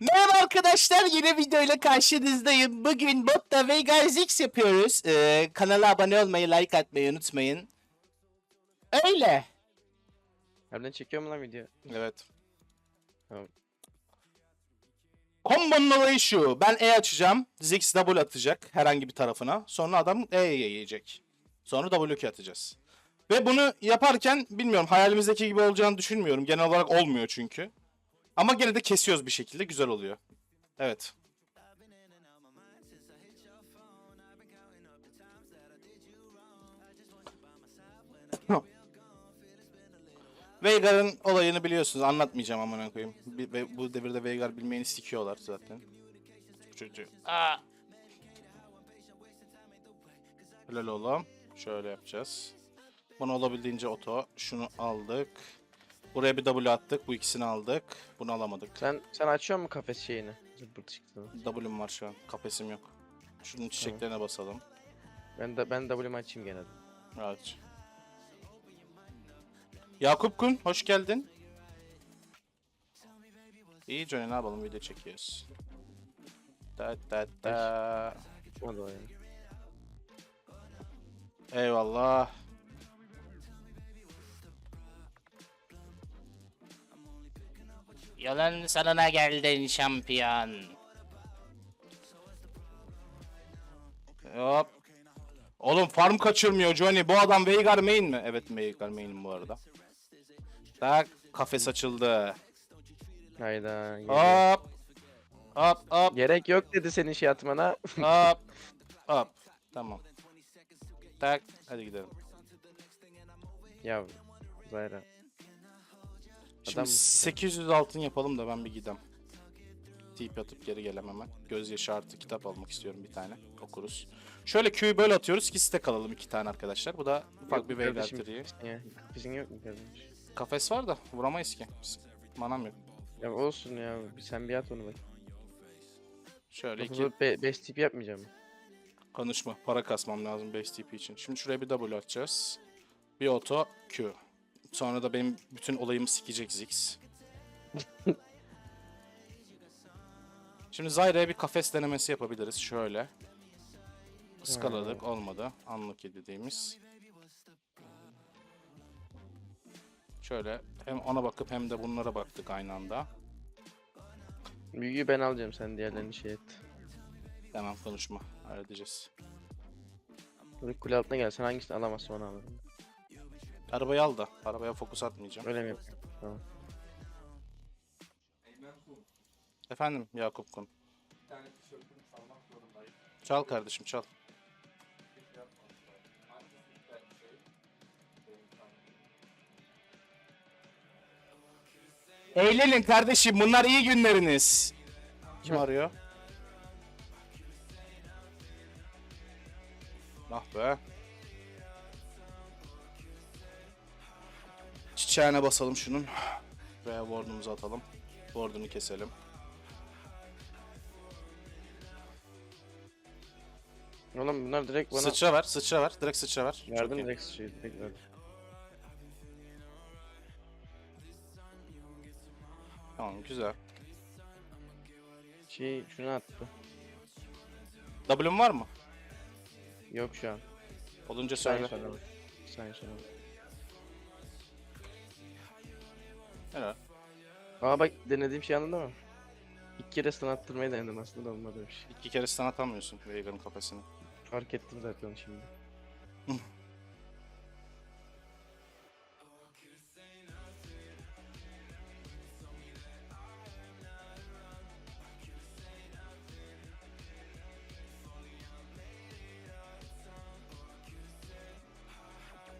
Merhaba arkadaşlar yeni videoyla karşınızdayım. Bugün botta Veigar Zix yapıyoruz. Ee, kanala abone olmayı, like atmayı unutmayın. Öyle. Harbiden çekiyor mu lan video? Evet. Tamam. Kombonun olayı şu. Ben E açacağım. Zix double atacak herhangi bir tarafına. Sonra adam E'ye yiyecek. Sonra W atacağız. Ve bunu yaparken bilmiyorum hayalimizdeki gibi olacağını düşünmüyorum. Genel olarak olmuyor çünkü. Ama gene de kesiyoruz bir şekilde güzel oluyor. Evet. Veigar'ın olayını biliyorsunuz. Anlatmayacağım amına koyayım. Bu devirde Veigar bilmeyeni sikiyorlar zaten. Çocuğu. Aa! Helal oğlum. Şöyle yapacağız. Bunu olabildiğince oto. Şunu aldık. Buraya bir W attık. Bu ikisini aldık. Bunu alamadık. Sen sen açıyor musun kafes şeyini? Zırbırt çıktı. W'm var şu an. Kafesim yok. Şunun çiçeklerine basalım. Ben de ben W'mi açayım gene de. Evet. Yakup Kun, hoş geldin. İyi Johnny ne yapalım video çekiyoruz. Da da da. Hadi o ya. Eyvallah. Yolun sonuna geldin şampiyon. Hop. Oğlum farm kaçırmıyor Johnny. Bu adam Veigar main mi? Evet Veigar main'im bu arada. Tak kafes açıldı. Hayda. geliyor. Hop. Hop hop Gerek yok dedi senin şey atmana. hop. Hop. Tamam. Tak hadi gidelim. ya Zayra. Şimdi Adam- 800 altın yapalım da ben bir gidem. Tip atıp geri gelem hemen. Gözyaşı artı kitap almak istiyorum bir tane. Okuruz. Şöyle Q'yu böyle atıyoruz ki site kalalım iki tane arkadaşlar. Bu da ufak bir triği. Ya, Kafesin yok mu kardeş? Kafes var da vuramayız ki. Manam yok. Ya olsun ya. Sen bir at onu bak. Şöyle iki Yoksa be, best tip yapmayacağım. konuşma. Para kasmam lazım 5 TP için. Şimdi şuraya bir W atacağız. Bir auto Q. Sonra da benim bütün olayımı sikecek Ziggs. Şimdi Zyra'ya bir kafes denemesi yapabiliriz. Şöyle. Iskaladık. Olmadı. Unlucky dediğimiz. Şöyle hem ona bakıp hem de bunlara baktık aynı anda. Büyüğü ben alacağım sen diğerlerini şey et. Hemen konuşma. Halledeceğiz. Kule altına gel sen hangisini alamazsın onu alırım. Arabayı al da. Arabaya fokus atmayacağım. Öyle mi yapayım? Tamam. Efendim Yakup Kun. Çal kardeşim çal. Eğlenin kardeşim bunlar iyi günleriniz. Kim arıyor? Ah be. Çiçeğine basalım şunun. Veya ward'umuzu atalım. Ward'unu keselim. Oğlum bunlar direkt bana Sıçra ver, sıçra ver. Direkt sıçra ver. Çok verdim iyi. direkt şey direkt verdim. Tamam güzel. Şey şunu attı. W'm var mı? Yok şu an. Olunca söyle. Sen sonra Helal. Aa bak denediğim şey anladın mı? İki kere stun attırmayı denedim aslında da olmadı bir şey. İki kere stun atamıyorsun Veigar'ın kafasını. Fark ettim zaten şimdi.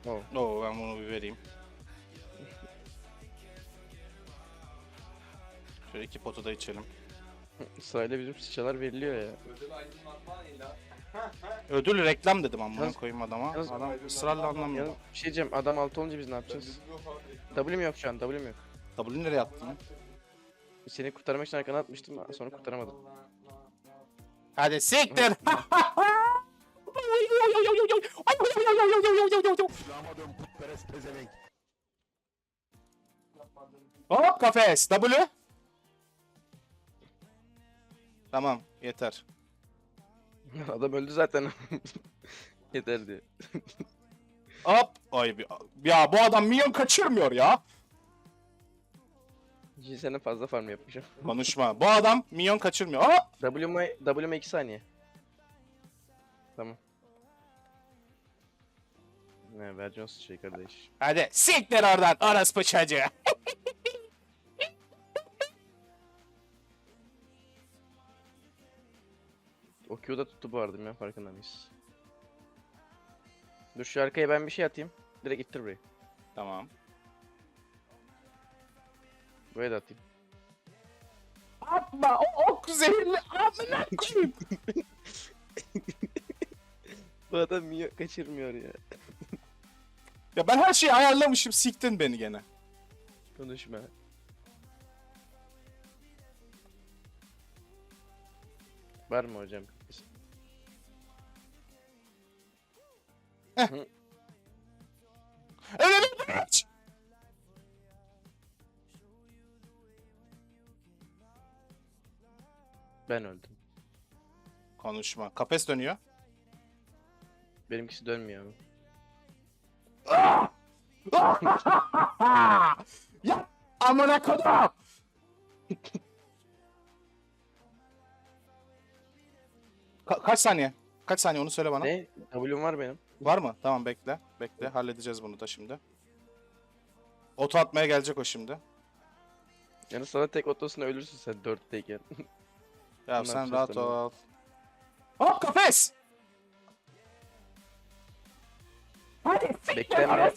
Oh. Oo ben bunu bir vereyim. Şöyle iki potu da içelim. Sırayla bizim sıçalar veriliyor ya. Ödül reklam dedim amına Yalnız- koyayım adama. yalnız- Adam ısrarla anlamıyor. Ya bir şey diyeceğim adam altı olunca biz ne yapacağız? W'm yok şu an W'm yok. W'ni nereye attın? Seni kurtarmak için arkana atmıştım sonra kurtaramadım. Hadi siktir. Hop kafes. W. Tamam yeter. Adam öldü zaten. Yeter diyor. Hop. Ay bir- ya bu adam milyon kaçırmıyor ya. Sene fazla farm yapmışım. Konuşma. Bu adam milyon kaçırmıyor. Aa! W'ma W'ma 2 saniye. Tamam. Ne vereceğiz şey kardeş. Hadi siktir oradan orospu çocuğu. O Q'da tuttu bu arada ya farkında mıyız? Dur şu arkaya ben bir şey atayım. Direkt ittir burayı. Tamam. Buraya da atayım. Atma o ok zehirli amına koyayım. Bu adam minyon kaçırmıyor ya. ya ben her şeyi ayarlamışım siktin beni gene. Konuşma. Var mı hocam? Evet. Ben öldüm. Konuşma. Kafes dönüyor. Benimkisi dönmüyor ama. ya amına kodum. Ka- kaç saniye? Kaç saniye onu söyle bana. Ne? W'm var benim. Var mı? Tamam bekle. Bekle. Halledeceğiz bunu da şimdi. Oto atmaya gelecek o şimdi. Yani sana tek otosuna ölürsün sen 4'teyken. Ya sen yapacağız rahat tamam. ol. Hop kafes! Hadi Beklenme.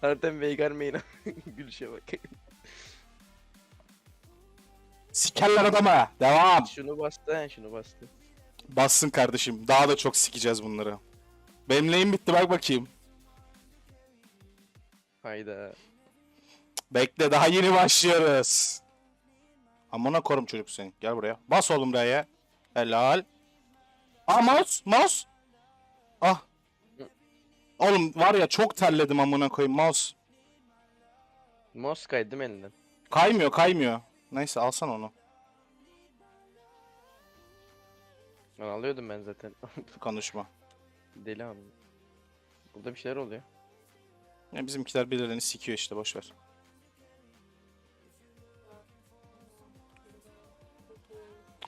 Harbiden Veigar main. Gülüşe bak. Sikerler adama. Devam. şunu bastı he şunu bastı. Bassın kardeşim. Daha da çok sikeceğiz bunları. Benim neyim bitti bak bakayım. Hayda. Bekle daha yeni başlıyoruz. Amına korum çocuk seni. Gel buraya. Bas oğlum R'ye. Helal. Aa mouse. Mouse. Ah. Oğlum var ya çok terledim amına koyayım mouse. Mouse kaydı mi elinden? Kaymıyor kaymıyor. Neyse alsan onu. Lan alıyordum ben zaten. Konuşma. Deli abi. Burada bir şeyler oluyor. Ya bizimkiler birilerini sikiyor işte boş ver.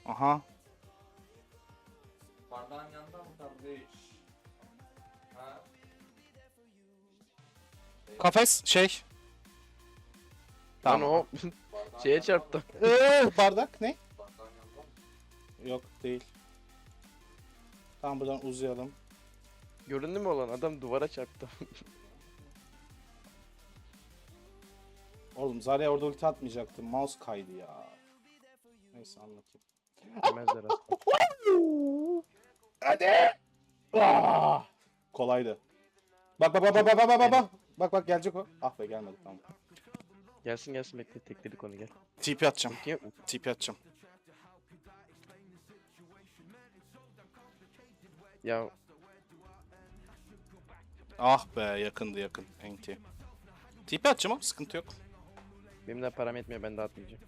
Aha. Bardağın yanında mı kardeş? Ha? Kafes şey. Lan Tamam. o şeye çarptı. Ee, bardak ne? mı? Bardağın yanında mı? Yok değil. Tamam buradan uzayalım. Göründü mü olan adam duvara çarptı. Oğlum Zarya orada ulti atmayacaktım. Mouse kaydı ya. Neyse anlatayım. Aslında. Hadi. Ah! Kolaydı. Bak bak bak bak bak bak bak bak. Bak bak gelecek o. Ah be gelmedi tamam. Gelsin gelsin bekle tekledik onu gel. TP atacağım. TP atacağım. Ya Ah be yakındı yakın. Enti. TP atacağım ama sıkıntı yok. benim de param yetmiyor ben de atmayacağım.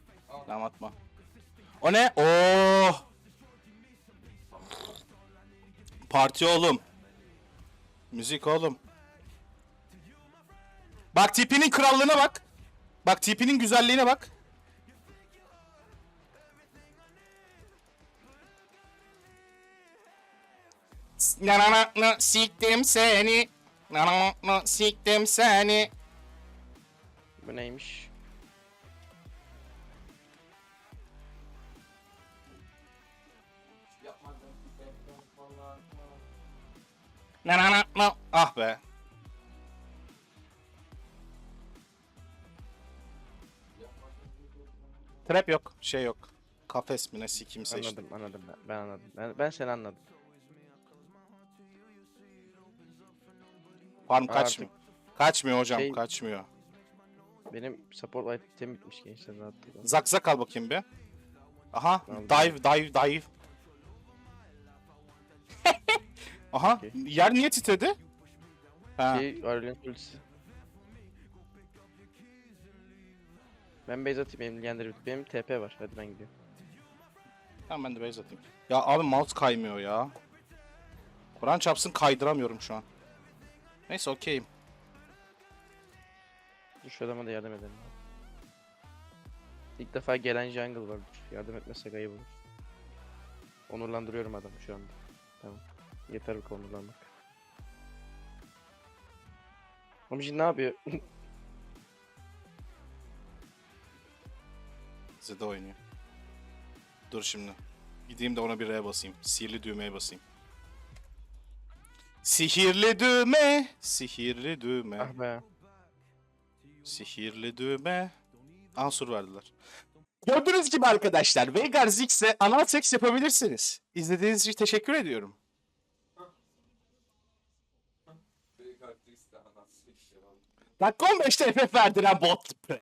Tamam atma. O ne? Oo. Parti oğlum. Müzik oğlum. Bak tipinin krallığına bak. Bak tipinin güzelliğine bak. Na na na na siktim seni. Na na na na siktim seni. Bu neymiş? Yapmadım. Yapmadım falan. Na na na na. Ah be. Trap yok, şey yok. Kafes mi ne sikimse işte. Anladım anladım ben, ben anladım. Ben, ben seni anladım. Farm Artık- kaçmıyor. Kaçmıyor hocam, Şey- kaçmıyor. Benim support item bitmiş gençler rahat durun. Zak zak al bakayım bir. Aha, Aldım. dive, dive, dive. Aha, Okey. yer niye titredi? Ha, Şey ultisi. Ben base atayım benim ilgilendirir. Benim TP var. Hadi ben gidiyorum. Tamam ben de base atayım. Ya abi mouse kaymıyor ya. Kur'an çarpsın kaydıramıyorum şu an. Neyse okeyim. Dur şu adama da yardım edelim. İlk defa gelen jungle var. Dur, Yardım etmezsek ayıp olur. Onurlandırıyorum adamı şu anda. Tamam. Yeter bu onurlanmak. Oğlum şimdi ne yapıyor? Zede oynuyor. Dur şimdi. Gideyim de ona bir R basayım. Sihirli düğmeye basayım. Sihirli düğme, sihirli düğme, ah be. sihirli düğme. Ansur verdiler. Gördüğünüz gibi arkadaşlar Veigar Ziggs'e anal seks yapabilirsiniz. İzlediğiniz için teşekkür ediyorum. Dakika 15'te FF verdiren bot.